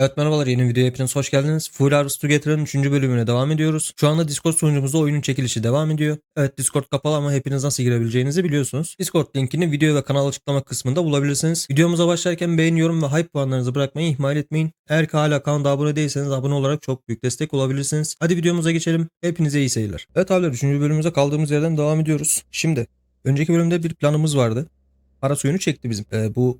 Evet merhabalar yeni videoya hepiniz hoş geldiniz. Full Harvest Together'ın 3. bölümüne devam ediyoruz. Şu anda Discord sunucumuzda oyunun çekilişi devam ediyor. Evet Discord kapalı ama hepiniz nasıl girebileceğinizi biliyorsunuz. Discord linkini video ve kanal açıklama kısmında bulabilirsiniz. Videomuza başlarken beğeni, yorum ve hype puanlarınızı bırakmayı ihmal etmeyin. Eğer ki hala kanala abone değilseniz abone olarak çok büyük destek olabilirsiniz. Hadi videomuza geçelim. Hepinize iyi seyirler. Evet abiler 3. bölümümüze kaldığımız yerden devam ediyoruz. Şimdi önceki bölümde bir planımız vardı. Para suyunu çekti bizim. Ee, bu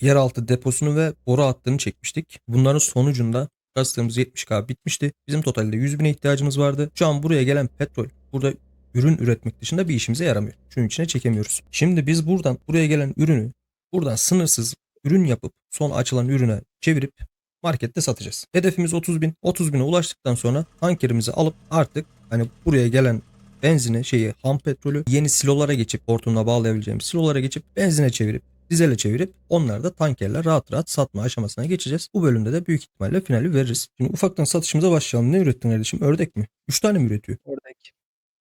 yeraltı deposunu ve boru hattını çekmiştik. Bunların sonucunda kastığımız 70k bitmişti. Bizim totalde 100 bine ihtiyacımız vardı. Şu an buraya gelen petrol burada ürün üretmek dışında bir işimize yaramıyor. Şunun içine çekemiyoruz. Şimdi biz buradan buraya gelen ürünü buradan sınırsız ürün yapıp son açılan ürüne çevirip markette satacağız. Hedefimiz 30 bin. 30 bine ulaştıktan sonra tankerimizi alıp artık hani buraya gelen benzine şeyi ham petrolü yeni silolara geçip hortumla bağlayabileceğimiz silolara geçip benzine çevirip dizele çevirip onları da tankerle rahat rahat satma aşamasına geçeceğiz. Bu bölümde de büyük ihtimalle finali veririz. Şimdi ufaktan satışımıza başlayalım. Ne ürettin kardeşim? Ördek mi? 3 tane mi üretiyor? Oradaki.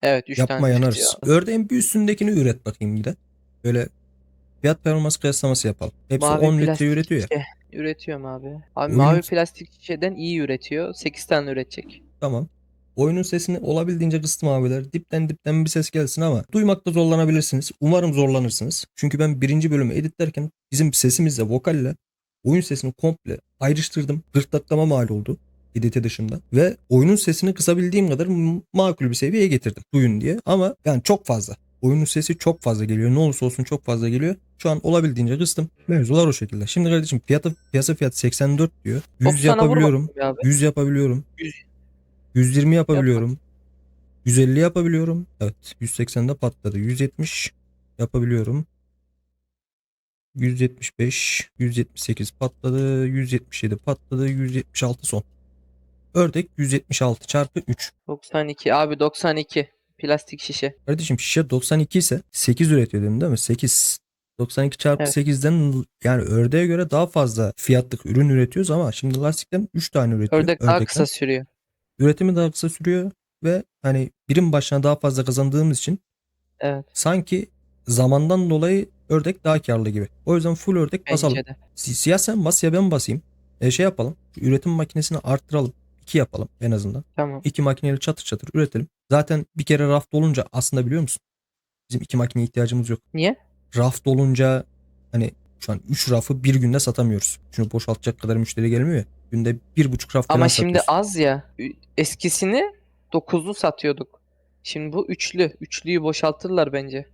Evet 3 Yapma tane yanarız. üretiyor. Ördeğin bir üstündekini üret bakayım bir de. Böyle fiyat performans kıyaslaması yapalım. Hepsi Mavi 10 litre üretiyor ya. şişe Üretiyorum abi. Abi mavi plastik şişeden iyi üretiyor. 8 tane üretecek. Tamam. Oyunun sesini olabildiğince kıstım abiler. Dipten dipten bir ses gelsin ama duymakta zorlanabilirsiniz. Umarım zorlanırsınız. Çünkü ben birinci bölümü editlerken bizim sesimizle vokalle oyun sesini komple ayrıştırdım. 40 dakikama mal oldu. editi dışında. Ve oyunun sesini kısabildiğim kadar makul bir seviyeye getirdim. Duyun diye. Ama yani çok fazla. Oyunun sesi çok fazla geliyor. Ne olursa olsun çok fazla geliyor. Şu an olabildiğince kıstım. Mevzular o şekilde. Şimdi kardeşim fiyatı, piyasa fiyatı 84 diyor. 100 90'a vur yapabiliyorum. bakayım Abi. 100 yapabiliyorum. 100. 120 yapabiliyorum. 150 yapabiliyorum. Evet. 180'de patladı. 170 yapabiliyorum. 175, 178 patladı. 177 patladı. 176 son. Ördek 176 çarpı 3. 92 abi 92 plastik şişe. Kardeşim şişe 92 ise 8 üretiyor dedim değil mi? 8. 92 çarpı Evet. 8'den yani ördeğe göre daha fazla fiyatlık ürün üretiyoruz ama şimdi lastikten 3 tane üretiyor. Ördek daha ördekten. kısa sürüyor. Üretimi daha kısa sürüyor ve hani birim başına daha fazla kazandığımız için Evet sanki zamandan dolayı ördek daha karlı gibi. O yüzden full ördek basalım. bence de. Si- Siyah sen bas ya ben basayım. E şey yapalım. şu Üretim makinesini arttıralım. 2 yapalım en azından. Tamam. İki makineyle çatır çatır üretelim. Zaten bir kere raft olunca aslında biliyor musun? Bizim iki makineye ihtiyacımız yok. Niye? Raft olunca hani şu an 3 rafı bir günde satamıyoruz. Şunu boşaltacak kadar müşteri gelmiyor ya. Günde bir buçuk raf falan Ama şimdi satıyorsun. az ya. Eskisini 9'lu satıyorduk. Şimdi bu üçlü. Üçlüyü boşaltırlar bence.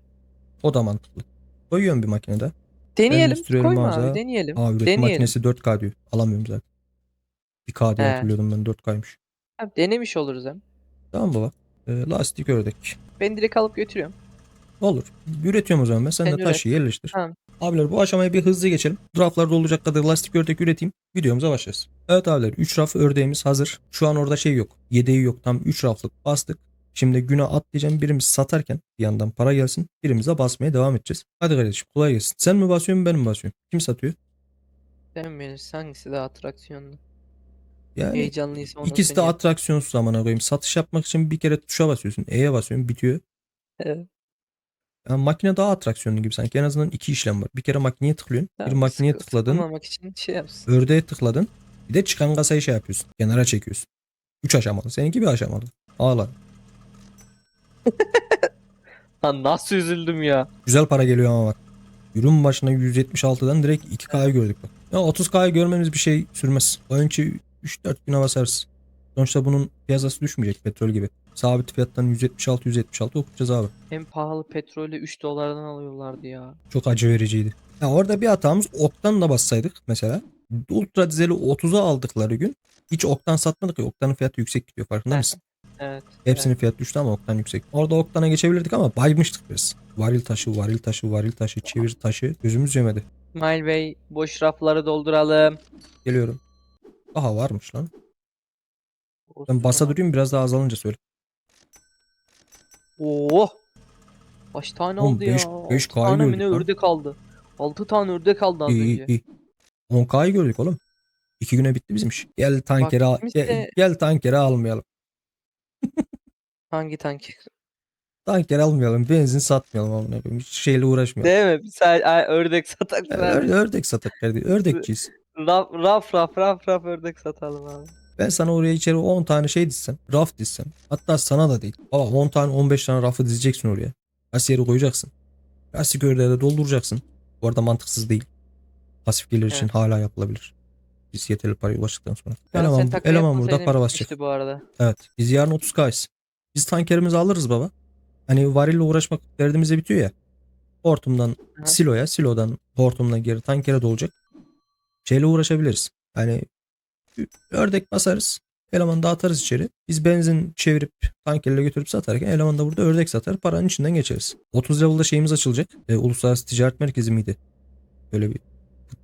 O da mantıklı. Koyuyorum bir makinede. Deneyelim. Endüstriyel Koyma mağaza. abi deneyelim. Aa üretim deneyelim. makinesi 4K diyor. Alamıyorum zaten. 1K diye He. hatırlıyordum ben 4K'ymış. Abi denemiş oluruz hem. Tamam baba. Ee, lastik ördek. Ben direkt alıp götürüyorum. Olur. Üretiyorum o zaman ben. Sen Sen de üret. taşı yerleştir. Tamam. Abiler bu aşamayı bir hızlı geçelim. Raflarda olacak kadar lastik ördek üreteyim. Videomuza başlarız. Evet abiler 3 raf ördeğimiz hazır. Şu an orada şey yok. Yedeği yok. Tam 3 raflık bastık. Şimdi güne atlayacağım birimiz satarken bir yandan para gelsin. Birimize basmaya devam edeceğiz. Hadi kardeşim kolay gelsin. Sen mi basıyorsun ben mi basıyorum? Kim satıyor? Sen bilirsin hangisi daha atraksiyonlu. Yani Heyecanlıysa onu İkisi de sen yap. atraksiyonsuz amına koyayım. Satış yapmak için bir kere tuşa basıyorsun. E'ye basıyorsun bitiyor. Evet. Yani makine daha atraksiyonlu gibi sanki. En azından iki işlem var. Bir kere makineye tıklıyorsun. bir Tamam, makineye sıkı- tıkladın. için şey yapsın. Ördeğe tıkladın. Bir de çıkan kasayı şey yapıyorsun. Kenara çekiyorsun. Üç aşamalı. Seninki bir aşamalı. Ağla. Lan nasıl üzüldüm ya. Güzel para geliyor ama bak. Ürün başına 176'dan direkt 2K'yı gördük bak. Ya 30K'yı görmemiz bir şey sürmez. Oyuncu 3-4 güne basarız. Sonuçta bunun piyasası düşmeyecek petrol gibi. Sabit fiyattan 176-176 okutacağız abi. En pahalı petrolü 3 dolardan alıyorlardı ya. Çok acı vericiydi. Ya orada bir hatamız oktan da bassaydık mesela. Ultra dizeli 30'a aldıkları gün hiç oktan satmadık ya. Oktanın fiyatı yüksek gidiyor farkında Heh. mısın? Evet. Hepsinin fiyatı düştü ama oktan yüksek. Orada oktana geçebilirdik ama baymıştık biz. Varil taşı, varil taşı, varil taşı, çevir taşı. Gözümüz yemedi. İsmail Bey boş rafları dolduralım. Geliyorum. Aha varmış lan. Ben basa durayım biraz daha azalınca söyle. Oo. Kaç tane Oğlum oldu beş- ya? beş Altı K'yı tane mi ne ördek aldı. 6 tane ördek aldı az İyi önce. iyi. 10K'yı gördük oğlum. İki güne bitti bizim iş. Gel tankeri al, gel, de- gel tankeri almayalım. Hangi tank? Tanker almayalım. Benzin satmayalım amına koyayım. Hiç şeyle uğraşmayalım. Değil mi? Sadece ay, ördek satak Ö- Ördek satak kardeşim. Ördekçiyiz. Raf raf raf raf raf ördek satalım abi. Ben sana oraya içeri 10 tane şey dizsem, raf dizsem. Hatta sana da değil. Baba 10 tane 15 tane rafı dizeceksin oraya. Kasiyeri koyacaksın. Lastik ördeğe de dolduracaksın. Bu arada mantıksız değil. Pasif gelir için Evet. hala yapılabilir. Biz yeterli paraya ulaştıktan sonra. Sen eleman, eleman burada para basacak. bu arada. Evet. Biz yarın 30K'yız. Biz tankerimizi alırız baba. Hani varille uğraşmak derdimize bitiyor ya. Hortumdan Hı. siloya, silodan hortumdan geri tankere dolacak. Şeyle uğraşabiliriz. Hani ördek basarız. Eleman dağıtarız içeri. Biz benzin çevirip tankerle götürüp satarken eleman da burada ördek satar. Paranın içinden geçeriz. 30 level'da şeyimiz açılacak. E, Uluslararası Ticaret Merkezi miydi? Böyle bir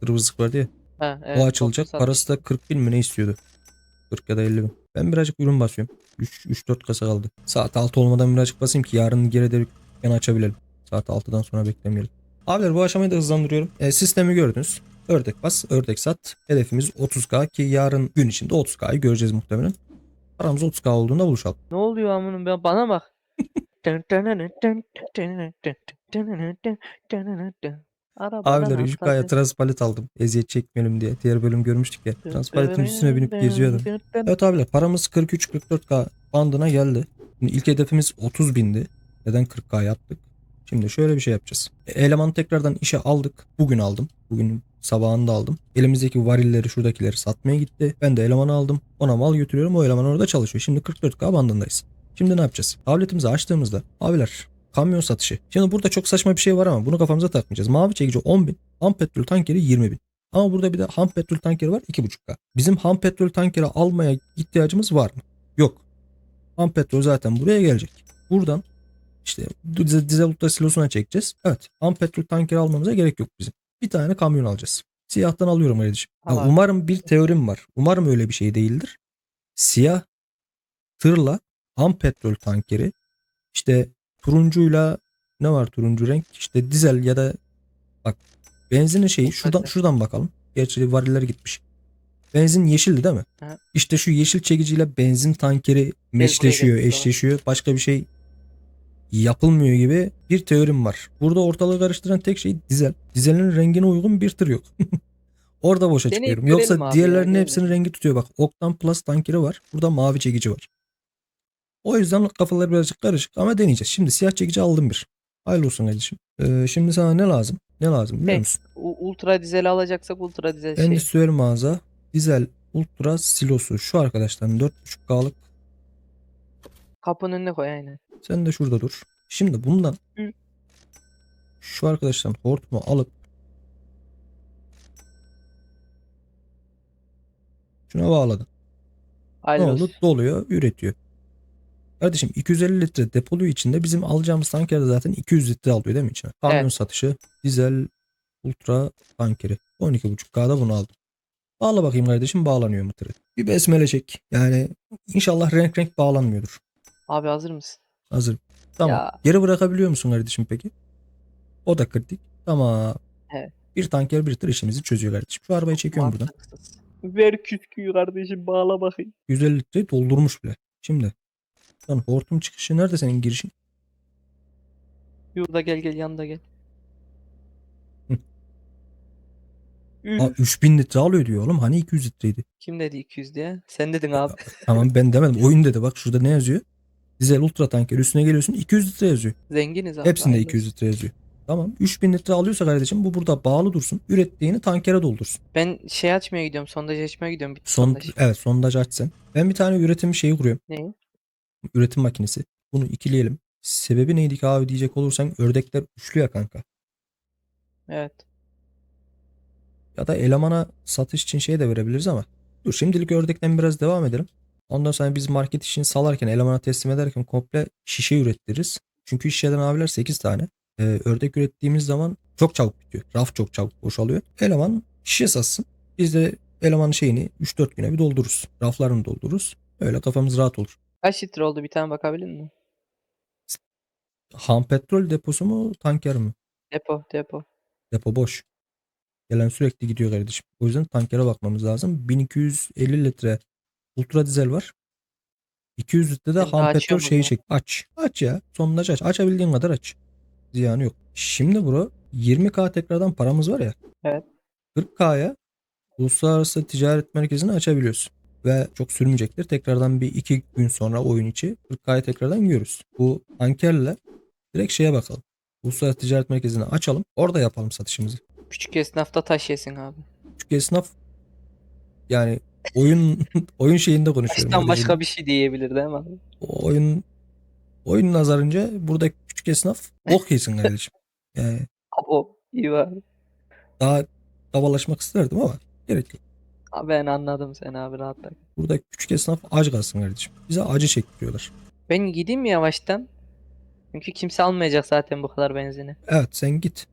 vızlık vardı ya. Ha, evet, o açılacak. Parası da 40 bin mi ne istiyordu? 40 ya da 50 bin. Ben birazcık ürün basıyorum. 3-4 kasa kaldı. Saat 6 olmadan birazcık basayım ki yarın geri de açabilelim. Saat 6'dan sonra beklemeyelim. Abiler bu aşamayı da hızlandırıyorum. E, sistemi gördünüz. Ördek bas, ördek sat. Hedefimiz 30k ki yarın gün içinde 30k'yı göreceğiz muhtemelen. Paramız 30k olduğunda buluşalım. Ne oluyor amının ben bana bak. Abiler 3k'ya atladı. transpalet aldım. Eziyet çekmeyelim diye. Diğer bölüm görmüştük ya. Transpaletin üstüne binip geziyor adam. Evet abiler paramız 43-44k bandına geldi. Şimdi ilk hedefimiz 30 bindi. Neden 40k yaptık? Şimdi şöyle bir şey yapacağız. Elemanı tekrardan işe aldık. Bugün aldım. Bugün sabahında aldım. Elimizdeki varilleri şuradakileri satmaya gitti. Ben de elemanı aldım. Ona mal götürüyorum. O eleman orada çalışıyor. Şimdi 44k bandındayız. Şimdi ne yapacağız? Tabletimizi açtığımızda abiler kamyon satışı. Şimdi burada çok saçma bir şey var ama bunu kafamıza takmayacağız. Mavi çekici 10 bin. Ham petrol tankeri 20 bin. Ama burada bir de ham petrol tankeri var 2.5K. Bizim ham petrol tankeri almaya ihtiyacımız var mı? Yok. Ham petrol zaten buraya gelecek. Buradan işte dizel, dizel silosuna çekeceğiz. Evet. Ham petrol tankeri almamıza gerek yok bizim. Bir tane kamyon alacağız. Siyahtan alıyorum kardeşim. Ya Al abi. umarım bir teorim var. Umarım öyle bir şey değildir. Siyah tırla ham petrol tankeri işte turuncuyla ne var turuncu renk? İşte dizel ya da bak benzinin şeyi şuradan şuradan bakalım. Gerçi variller gitmiş. Benzin yeşildi değil mi? Aha. İşte şu yeşil çekiciyle benzin tankeri meşleşiyor, eşleşiyor. Başka bir şey yapılmıyor gibi bir teorim var. Burada ortalığı karıştıran tek şey dizel. Dizelin rengine uygun bir tır yok. Orada boşa Deneyip çıkıyorum. görelim Yoksa abi diğerlerinin görelim. hepsinin rengi tutuyor. Bak Oktan Plus tankeri var. Burada mavi çekici var. O yüzden kafalar birazcık karışık ama deneyeceğiz. Şimdi siyah çekici aldım bir. Hayırlı olsun kardeşim. Ee, şimdi sana ne lazım? Ne lazım biliyor musun? U- Ultra dizel alacaksak ultra dizel şey. Endüstriyel mağaza dizel ultra silosu şu arkadaşlar 4.5K'lık Kapının önüne koy aynen. Sen de şurada dur. Şimdi bundan Hı. şu arkadaştan hortumu alıp şuna bağladın. Ne Hayırlı oldu? Doluyor, üretiyor. Kardeşim 250 litre depoluyor içinde. Bizim alacağımız tanker de zaten 200 litre alıyor değil mi içine? Kamyon Evet. satışı, dizel, ultra tankeri. 12.5K'da bunu aldım. Bağla bakayım kardeşim bağlanıyor mu tırı? Bir besmele çek. Yani inşallah renk renk bağlanmıyordur. Abi hazır mısın? Hazır. Tamam. Ya. Geri bırakabiliyor musun kardeşim peki? O da kritik. Tamam. Evet. Bir tanker bir tır işimizi çözüyor kardeşim. Şu arabayı çekiyorum buradan. Ver küsküyü kardeşim bağla bakayım. 150 litre doldurmuş bile. Şimdi. Lan hortum çıkışı nerede senin girişin? Yurda gel gel yanında gel. Üf, Aa, 3000 litre alıyor diyor oğlum. Hani 200 litreydi. Kim dedi 200 diye? Sen dedin abi. Tamam ben demedim. Oyun dedi. Bak şurada ne yazıyor? Dizel ultra tanker üstüne geliyorsun 200 litre yazıyor. Zenginiz abi. Hepsinde hayırlı 200 olsun. litre yazıyor. Tamam 3000 litre alıyorsa kardeşim bu burada bağlı dursun. Ürettiğini tankere doldursun. Ben şey açmaya gidiyorum. Sondaj açmaya gidiyorum. Bitti Son, sondaj. evet sondaj aç sen. Ben bir tane üretim şeyi kuruyorum. Ne? Üretim makinesi. Bunu ikileyelim. Sebebi neydi ki abi diyecek olursan ördekler üçlü ya kanka. Evet. Ya da elemana satış için şey de verebiliriz ama. Dur şimdilik ördekten biraz devam edelim. Ondan sonra biz market işini salarken elemana teslim ederken komple şişe ürettiririz. Çünkü şişeden abiler 8 tane. Ee, ördek ürettiğimiz zaman çok çabuk bitiyor. Raf çok çabuk boşalıyor. Eleman şişe satsın. Biz de elemanın şeyini 3-4 güne bir doldururuz. Raflarını doldururuz. Öyle kafamız rahat olur. Kaç litre oldu bir tane bakabilir misin? Ham petrol deposu mu tanker mi? Depo depo. Depo boş. Gelen sürekli gidiyor kardeşim. O yüzden tankere bakmamız lazım. 1250 litre ultra dizel var. 200 litre de Ben daha ham petrol açıyorum şeyi bunu. çek. Aç. Aç ya. Sondaj aç. Açabildiğin kadar aç. Ziyanı yok. Şimdi bro 20k tekrardan paramız var ya. Evet. 40k'ya uluslararası ticaret merkezini açabiliyorsun. Ve çok sürmeyecektir. Tekrardan bir iki gün sonra oyun içi 40K'yı tekrardan görürüz. Bu ankerle direkt şeye bakalım. Uluslararası ticaret merkezini açalım. Orada yapalım satışımızı. Küçük esnafta taş yesin abi. Çünkü esnaf yani oyun oyun şeyinde konuşuyorum. Taştan Öyle başka diyeyim. bir şey diyebilir değil mi abi? O oyun oyun nazarınca burada küçük esnaf bok yesin kardeşim. Yani Abo iyi var. daha davalaşmak isterdim ama gerek yok. Abi ben anladım seni abi rahatla. Burada küçük esnaf aç kalsın kardeşim. Bize acı çektiriyorlar. Ben gideyim mi yavaştan? Çünkü kimse almayacak zaten bu kadar benzini. Evet sen git.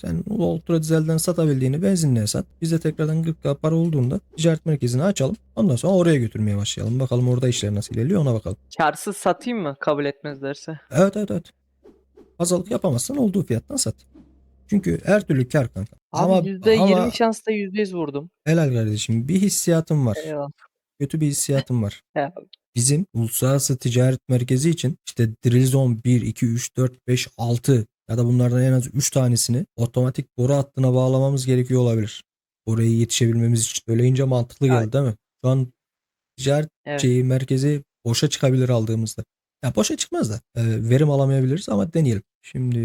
Sen ultra dizelden satabildiğini benzinliğe sat. Biz de tekrardan 40k para olduğunda ticaret merkezini açalım. Ondan sonra oraya götürmeye başlayalım. Bakalım orada işler nasıl ilerliyor ona bakalım. Karsız satayım mı kabul etmezlerse? Evet evet evet. Pazarlık yapamazsan olduğu fiyattan sat. Çünkü her türlü kar kanka. Abi ama, %20 ama şansla %100 vurdum. helal kardeşim bir hissiyatım var. Eyvallah. Kötü bir hissiyatım var. Bizim uluslararası ticaret merkezi için işte Drill Zone 1, 2, 3, 4, 5, 6 ya da bunlardan en az 3 tanesini otomatik boru hattına bağlamamız gerekiyor olabilir. Oraya yetişebilmemiz için. Söyleyince mantıklı geldi Aynen. değil mi? Şu an ticaret Evet. şeyi merkezi boşa çıkabilir aldığımızda. Ya boşa çıkmaz da e, verim alamayabiliriz ama deneyelim. Şimdi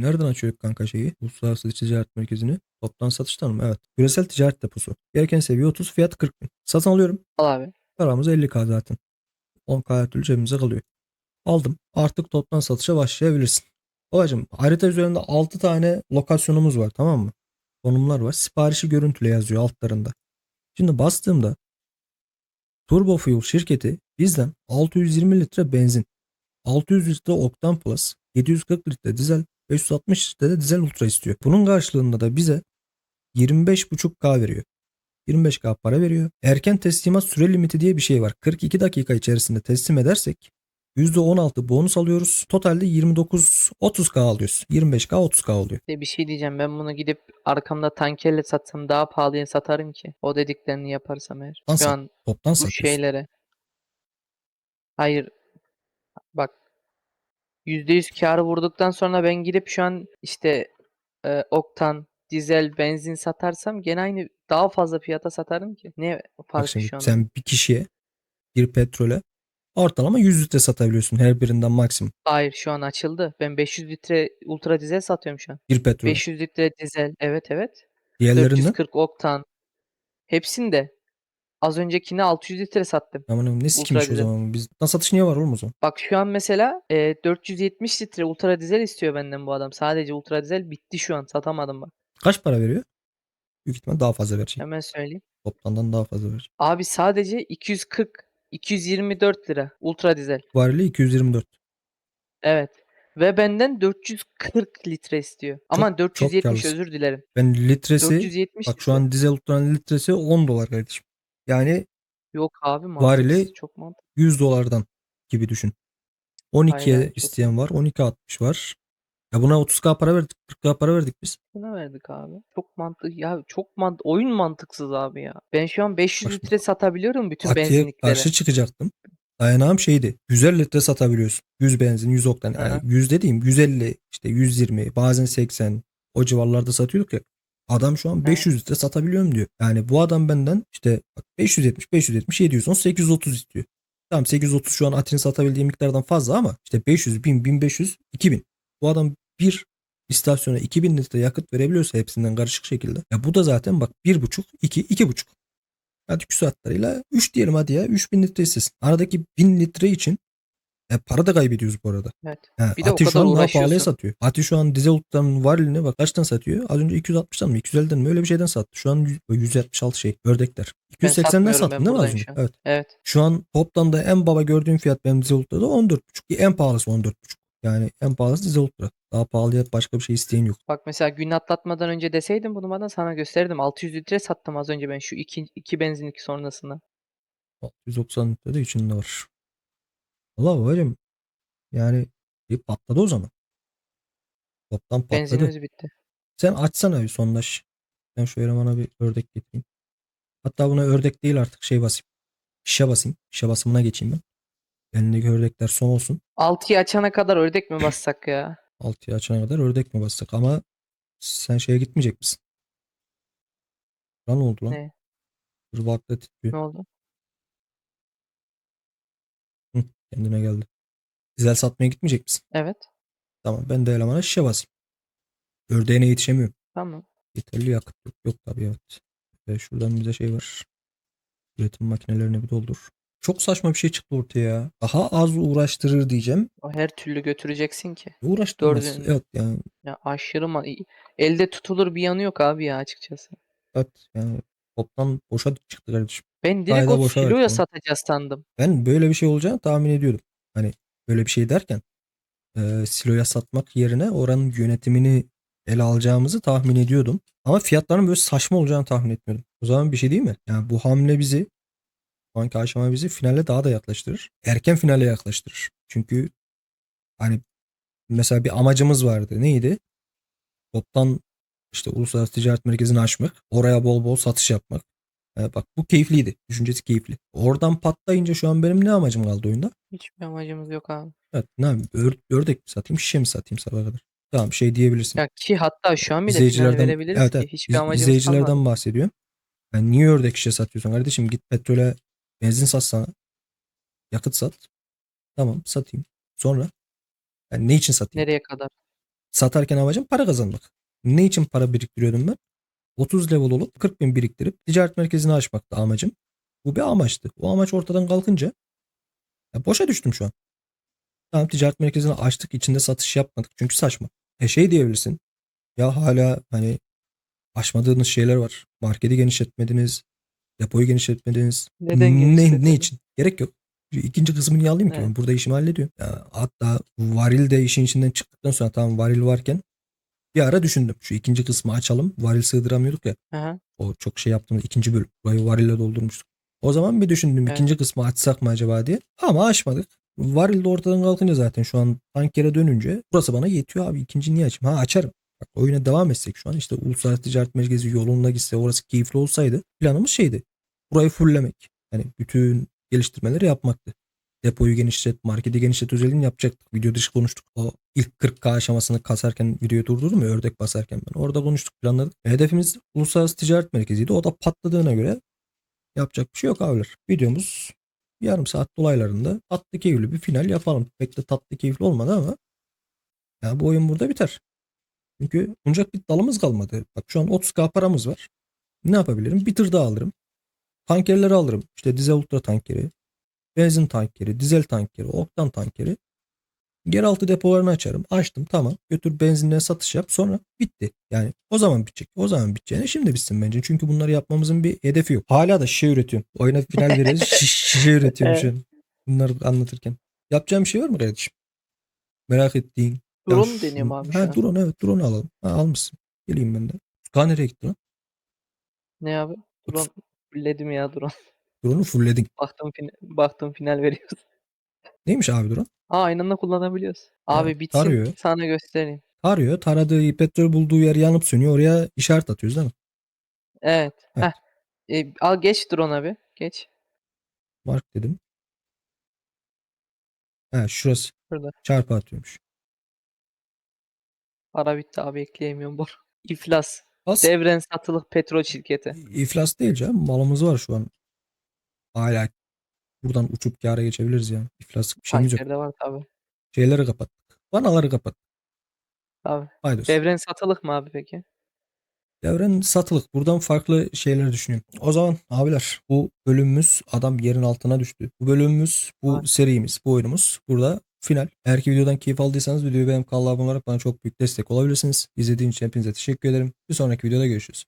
nereden açıyorduk kanka şeyi? Uluslararası Ticaret Merkezi'ni. Toptan satıştan mı? Evet. Küresel ticaret deposu. Gereken seviye 30 fiyat 40 bin. Satın alıyorum. Al abi. Paramız 50k zaten. 10k her türlü cebimize kalıyor. Aldım. Artık toptan satışa başlayabilirsin. Babacım harita üzerinde 6 tane lokasyonumuz var tamam mı? Konumlar var. Siparişi görüntüle yazıyor altlarında. Şimdi bastığımda Turbo Fuel şirketi bizden 620 litre benzin, 600 litre Oktan Plus, 740 litre dizel, 560 litre de dizel ultra istiyor. Bunun karşılığında da bize 25,5K veriyor. 25K para veriyor. Erken teslimat süre limiti diye bir şey var. 42 dakika içerisinde teslim edersek %16 bonus alıyoruz. Totalde 29 30K alıyoruz. 25K 30K oluyor. Bir de bir şey diyeceğim. Ben bunu gidip arkamda tankerle satsam daha pahalıya satarım ki. O dediklerini yaparsam eğer. Şu an Toptan bu satıyorsun. şeylere. Hayır. Bak. %100 karı vurduktan sonra ben gidip şu an işte e, oktan, dizel, benzin satarsam gene aynı daha fazla fiyata satarım ki. Ne Bak farkı şimdi şu an? sen bir kişiye bir petrole ortalama 100 litre satabiliyorsun her birinden maksimum. Hayır şu an açıldı. Ben 500 litre ultra dizel satıyorum şu an. Bir petrol. 500 litre dizel. Evet evet. Diğerlerinden 440 oktan. Hepsinde. Az öncekini 600 litre sattım. aman ne sikiymiş o dizel. zaman. Bizden satış niye var oğlum o zaman? Bak şu an mesela e, 470 litre ultra dizel istiyor benden bu adam. Sadece ultra dizel bitti şu an. Satamadım bak. Kaç para veriyor? Büyük ihtimal daha fazla verecek. Hemen söyleyeyim. Toptandan daha fazla verecek. Abi sadece 240 224 lira ultra dizel. Varili 224. Evet. Ve benden 440 litre istiyor. Aman 470 karlısın. özür dilerim. Ben litresi 470 bak şu an dizel ultranın litresi 10 dolar kardeşim. Yani Yok abi Varili-. Çok mantıklı. 100 dolardan gibi düşün. 12'ye Aynen, çok isteyen var. 12.60 var. Ya buna 30k para verdik. 40k para verdik biz. Buna verdik abi. Çok mantık ya çok mant oyun mantıksız abi ya. Ben şu an 500 Bak şimdi, litre satabiliyorum bütün Atiye benzinliklere. karşı çıkacaktım. Dayanağım şeydi. 150 litre satabiliyorsun. 100 benzin, 100 oktan. Yani Aha. 100 dediğim 150, işte 120, bazen 80 o civarlarda satıyorduk ya. Adam şu an Hı. 500 litre satabiliyorum diyor. Yani bu adam benden işte bak 570, 570, 710, 830 istiyor. Tamam 830 şu an Atin satabildiği miktardan fazla ama işte 500, 1000, 1500, 2000. Bu adam bir istasyona 2000 litre yakıt verebiliyorsa hepsinden karışık şekilde. Ya bu da zaten bak 1,5, 2, 2,5. Hadi küsuratlarıyla 3 diyelim hadi ya 3000 litre istesin. Aradaki 1000 litre için e, para da kaybediyoruz bu arada. Evet. Ha, Bir de o Ati şu kadar an daha pahalıya satıyor. Ati şu an dizel ultranın varilini bak kaçtan satıyor? Az önce 260'dan mı 250'den mi öyle bir şeyden sattı. Şu an 100 176 şey ördekler. 280'den satmıyorum, sattın değil mi az önce? Evet. Evet. Şu an toptan da en baba gördüğüm fiyat benim dizel ultrada 14.5. En pahalısı 14.5. Yani en pahalısı dizel ultra. Daha pahalıya başka bir şey isteyen yok. Bak mesela gün atlatmadan önce deseydin bunu bana sana gösterirdim. 600 litre sattım az önce ben şu iki, iki benzinlik sonrasında. 690 litre de içinde var. Valla babacım yani bir patladı o zaman. Toptan patladı. Benzinimiz bitti. Sen açsana bir sondaj. Ben şu elemana bir ördek getireyim. Hatta buna ördek değil artık şey basayım. Şişe basayım. Şişe basımına geçeyim ben. Elindeki ördekler son olsun. 6'yı açana kadar ördek mi bassak ya? 6'yı açana kadar ördek mi bassak ama sen şeye gitmeyecek misin? Lan oldu lan. Ne? Vakti titriyor. Ne oldu? Hı, kendine geldi. Dizel satmaya gitmeyecek misin? Evet. Tamam ben de elemana şişe basayım. Ördeğine yetişemiyorum. Tamam. Yeterli yakıt yok. Yok tabii evet. Ve şuradan bize şey var. Üretim makinelerini bir doldur. Çok saçma bir şey çıktı ortaya ya. Daha az uğraştırır diyeceğim. O her türlü götüreceksin ki. Uğraştırmaz. Dördüncü. Evet yani, Ya aşırı ma- elde tutulur bir yanı yok abi ya açıkçası. evet yani toptan boşa çıktı kardeşim. Ben direkt Kayda o boşa verdim. satacağız sandım. Ben böyle bir şey olacağını tahmin ediyordum. Hani böyle bir şey derken e, siloya satmak yerine oranın yönetimini ele alacağımızı tahmin ediyordum. Ama fiyatların böyle saçma olacağını tahmin etmiyordum. O zaman bir şey değil mi? Yani bu hamle bizi şu anki aşama bizi finale daha da yaklaştırır. Erken finale yaklaştırır. Çünkü hani mesela bir amacımız vardı. Neydi? Toptan işte uluslararası ticaret merkezini açmak. Oraya bol bol satış yapmak. E, bak bu keyifliydi. Düşüncesi keyifli. Oradan patlayınca şu an benim ne amacım kaldı oyunda? Hiçbir amacımız yok abi. Evet, ne yapayım? Ör- ördek mi satayım, şişe mi satayım sabaha kadar? Tamam şey diyebilirsin. Ya ki hatta şu an bile final İzleyicilerden, verebiliriz evet, ki. evet, Hiçbir iz- amacımız izleyicilerden kalmadı. bahsediyorum. Yani niye ördek şişe satıyorsun kardeşim? Git petrole benzin satsana. Yakıt sat. Tamam satayım. Sonra yani ne için satayım? Nereye kadar? Satarken amacım para kazanmak. Ne için para biriktiriyordum ben? 30 level olup 40 bin biriktirip ticaret merkezini açmaktı amacım. Bu bir amaçtı. O amaç ortadan kalkınca ya boşa düştüm şu an. Tamam ticaret merkezini açtık içinde satış yapmadık çünkü saçma. E şey diyebilirsin. Ya hala hani aşmadığınız şeyler var. Marketi genişletmediniz. Depoyu genişletmediniz. Neden ne, ne genişletelim? için? Gerek yok. İkinci kısmını niye alayım ki? Evet. Ben burada işimi hallediyorum. Ya hatta varil de işin içinden çıktıktan sonra tamam varil varken bir ara düşündüm. Şu ikinci kısmı açalım. Varil sığdıramıyorduk ya. Aha. O çok şey yaptığımız ikinci bölüm. Burayı varille doldurmuştuk. O zaman bir düşündüm Evet. ikinci kısmı açsak mı acaba diye. Ama açmadık. Varil de ortadan kalkınca zaten şu an tankere dönünce burası bana yetiyor abi. İkinci niye açayım? Ha açarım. Bak oyuna devam etsek şu an işte Uluslararası Ticaret Merkezi yolunda gitse orası keyifli olsaydı planımız şeydi. Burayı fulllemek. Yani bütün geliştirmeleri yapmaktı. Depoyu genişlet, marketi genişlet özelliğini yapacaktık. Video dışı konuştuk. O ilk 40K aşamasını kasarken videoyu durdurdum ya ördek basarken ben. Orada konuştuk planladık. Hedefimiz Uluslararası Ticaret Merkezi'ydi. O da patladığına göre yapacak bir şey yok abiler. Videomuz yarım saat dolaylarında tatlı keyifli bir final yapalım. Pek de tatlı keyifli olmadı ama ya bu oyun burada biter. Çünkü ancak bir dalımız kalmadı. Bak şu an 30k paramız var. Ne yapabilirim? Bir tır daha alırım. Tankerleri alırım. İşte dizel ultra tankeri, benzin tankeri, dizel tankeri, oktan tankeri. Yeraltı depolarını açarım. Açtım tamam. Götür benzinle satış yap. Sonra bitti. Yani o zaman bitecek. O zaman biteceğine şimdi bitsin bence. Çünkü bunları yapmamızın bir hedefi yok. Hala da şişe üretiyorum. Oyuna final veririz. şiş- şişe üretiyorum şu an. Bunları anlatırken. Yapacağım bir şey var mı kardeşim? Merak ettiğin. Drone şu- deniyorum abi Ha drone evet drone alalım. Ha, almışsın. Geleyim ben de. Ka nereye gitti lan? Ne abi? Drone. Fulledim ya drone. Drone'u fullledin. Baktım, fin- baktım final veriyoruz. Neymiş abi drone? Aa aynı anda kullanabiliyoruz. Abi bitsin tarıyor. sana göstereyim. Arıyor. Taradığı petrol bulduğu yer yanıp sönüyor. Oraya işaret atıyoruz değil mi? Evet. Evet. Heh. E, al geç drone abi. Geç. Mark dedim. Ha şurası. Şurada. Çarpı atıyormuş. Para bitti abi ekleyemiyorum bor. İflas. As Devren satılık petrol şirketi. iflas değil canım. Malımız var şu an. Hala buradan uçup kâra geçebiliriz yani. İflaslık bir şeyimiz yok. Tankerde var tabi. Şeyleri kapattık. Vanaları kapattık. Abi. Haydi. Devren satılık mı abi peki? Devren satılık. Buradan farklı şeyler düşünüyorum. O zaman abiler bu bölümümüz adam yerin altına düştü. Bu bölümümüz, bu serimiz, bu oyunumuz burada final. Eğer ki videodan keyif aldıysanız videoyu beğenip kanala abone olarak bana çok büyük destek olabilirsiniz. İzlediğiniz için hepinize teşekkür ederim. Bir sonraki videoda görüşürüz.